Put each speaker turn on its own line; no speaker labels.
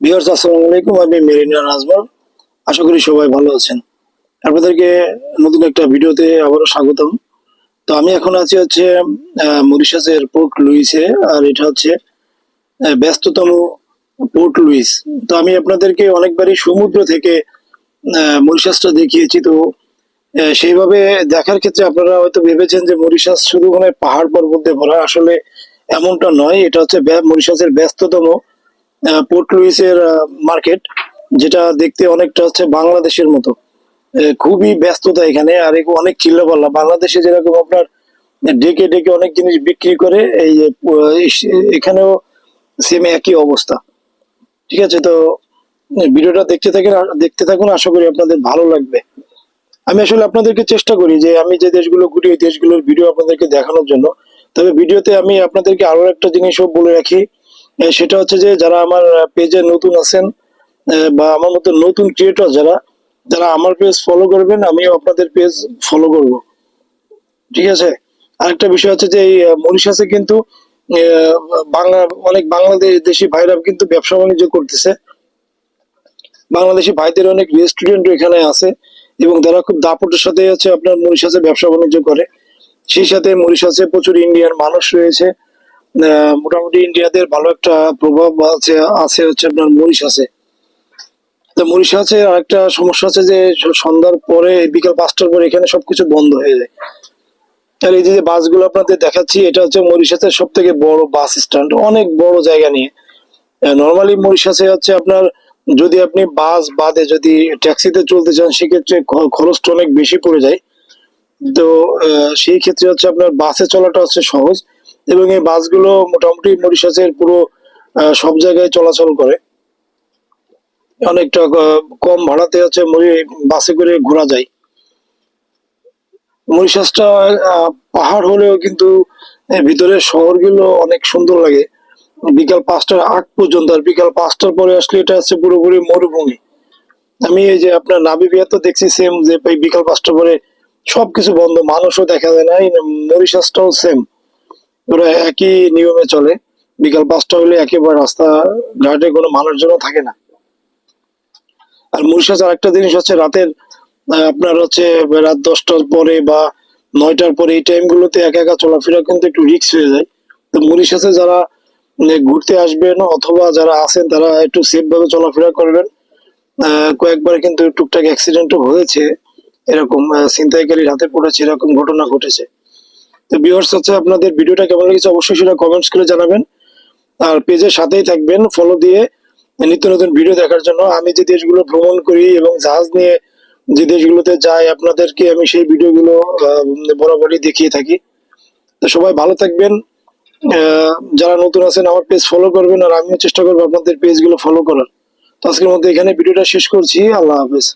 Viewers আসসালামু আলাইকুম। আমি মেরিনা নাজমল আশা করি সবাই ভালো আছেন। আপনাদেরকে নতুন একটা ভিডিওতে আবারও স্বাগতম। তো আমি এখন আছি হচ্ছে মরিশাসের পোর্ট লুইসে, আর এটা হচ্ছে ব্যস্ততম পোর্ট লুইস। তো আমি আপনাদেরকে অনেকবারই সমুদ্র থেকে মরিশাসটা দেখিয়েছি। তো সেইভাবে দেখার ক্ষেত্রে আপনারা হয়তো ভেবেছেন যে মরিশাস শুধু মানে পাহাড় পর্বত ভরা। আসলে এমনটা নয়। এটা হচ্ছে মরিশাসের ব্যস্ততম পোর্ট লুইসের মার্কেট যেটা দেখতে অনেকটা হচ্ছে বাংলাদেশের মতো। খুবই ব্যস্ততা এখানে, আর অনেক চিল্লাপাল্লা। বাংলাদেশে যেরকম আপনার ডেকে ডেকে অনেক জিনিস বিক্রি করে, এই এখানেও সেম একই অবস্থা। ঠিক আছে, তো ভিডিওটা দেখতে থাকেন দেখতে থাকুন, আশা করি আপনাদের ভালো লাগবে। আমি আসলে আপনাদেরকে চেষ্টা করি যে, আমি যে দেশগুলো ঘুরি, ওই দেশগুলোর ভিডিও আপনাদেরকে দেখানোর জন্য। তবে ভিডিওতে আমি আপনাদেরকে আরও একটা জিনিসও বলে রাখি সেটা হচ্ছে যে যারা আমার পেজে নতুন আছেন বা আমার মতো নতুন ক্রিয়েটর যারা যারা আমার পেজ ফলো করবেন, আমিও আপনাদের পেজ ফলো করব। ঠিক আছে? আরেকটা বিষয় হচ্ছে যে এই মরিশাসে কিন্তু বাংলা, অনেক বাংলাদেশ দেশি ভাইরা কিন্তু ব্যবসা বাণিজ্য করতেছে। বাংলাদেশি ভাইদের অনেক রেস্টুরেন্ট এখানে আছে, এবং তারা খুব দাপটের সাথে হচ্ছে আপনার মরিশাসে ব্যবসা বাণিজ্য করে। সেই সাথে মরিশাসে প্রচুর ইন্ডিয়ান মানুষ রয়েছে। মোটামুটি ইন্ডিয়াদের ভালো একটা প্রভাব আছে আছে হচ্ছে আপনার মরিশাসে তো মরিশাসে আরেকটা সমস্যা আছে যে সন্ধ্যার পরে, বিকাল পাঁচটার পরে এখানে সবকিছু বন্ধ হয়ে যায়। আর এই যে বাসগুলো আপনাদের দেখাচ্ছি, এটা হচ্ছে মরিশাসের সব থেকে বড় বাস স্ট্যান্ড, অনেক বড় জায়গা নিয়ে। নর্মালি মরিশাসে হচ্ছে আপনার, যদি আপনি বাস বাদে যদি ট্যাক্সিতে চলতে চান, সেক্ষেত্রে খরচটা অনেক বেশি পড়ে যায়। তো সেই ক্ষেত্রে হচ্ছে আপনার বাসে চলাটা হচ্ছে সহজ। এবং এই বাসগুলো মোটামুটি মরিশাসের পুরো সব জায়গায় চলাচল করে। অনেকটা কম ভাড়াতে হচ্ছে বাসে করে ঘোরা যায়। মরিশাসটা পাহাড় হলেও কিন্তু এর ভিতরের শহরগুলো অনেক সুন্দর লাগে। বিকাল পাঁচটার আগ পর্যন্ত, আর বিকাল পাঁচটার পরে আসলে এটা হচ্ছে পুরোপুরি মরুভূমি। আমি এই যে আপনার নাবিবিয়া তো দেখছি সেম যে বিকাল পাঁচটার পরে সবকিছু বন্ধ, মানুষও দেখা যায় না মরিশাসটাও সেম ওরা একই নিয়মে চলে। বিকাল পাঁচটা হলে একেবারে রাস্তা ঘাটে কোনো মানুষজনও থাকে না। আর মরিশাস আরেকটা জিনিস হচ্ছে রাতের আপনার হচ্ছে রাত দশটার পরে বা নয়টার পরে এই টাইম গুলোতে একা একা চলাফেরা কিন্তু একটু রিস্ক হয়ে যায়। তো মরিশাসে যারা মানে ঘুরতে আসবেন অথবা যারা আছেন তারা একটু সেফ ভাবে চলাফেরা করবেন। কয়েকবার কিন্তু টুকটাক অ্যাক্সিডেন্টও হয়েছে। এরকম ছিনতাইকারীর হাতে পড়েছে, এরকম ঘটনা ঘটেছে। তো ভিউয়ার্স হচ্ছে, আপনাদের ভিডিওটা কেমন লেগেছে অবশ্যই সেটা কমেন্টস করে জানাবেন। আর পেজের সাথেই থাকবেন ফলো দিয়ে নিত্য নতুন ভিডিও দেখার জন্য। আমি যে দেশগুলো ভ্রমণ করি এবং জাহাজ নিয়ে যে দেশগুলোতে যাই, আপনাদেরকে আমি সেই ভিডিওগুলো বরাবরই দেখিয়ে থাকি। তো সবাই ভালো থাকবেন। যারা নতুন আছেন, আমার পেজ ফলো করবেন। আর আমিও চেষ্টা করব আপনাদের পেজগুলো ফলো করার। তো আজকের মধ্যে এখানে ভিডিওটা শেষ করছি। আল্লাহ হাফেজ।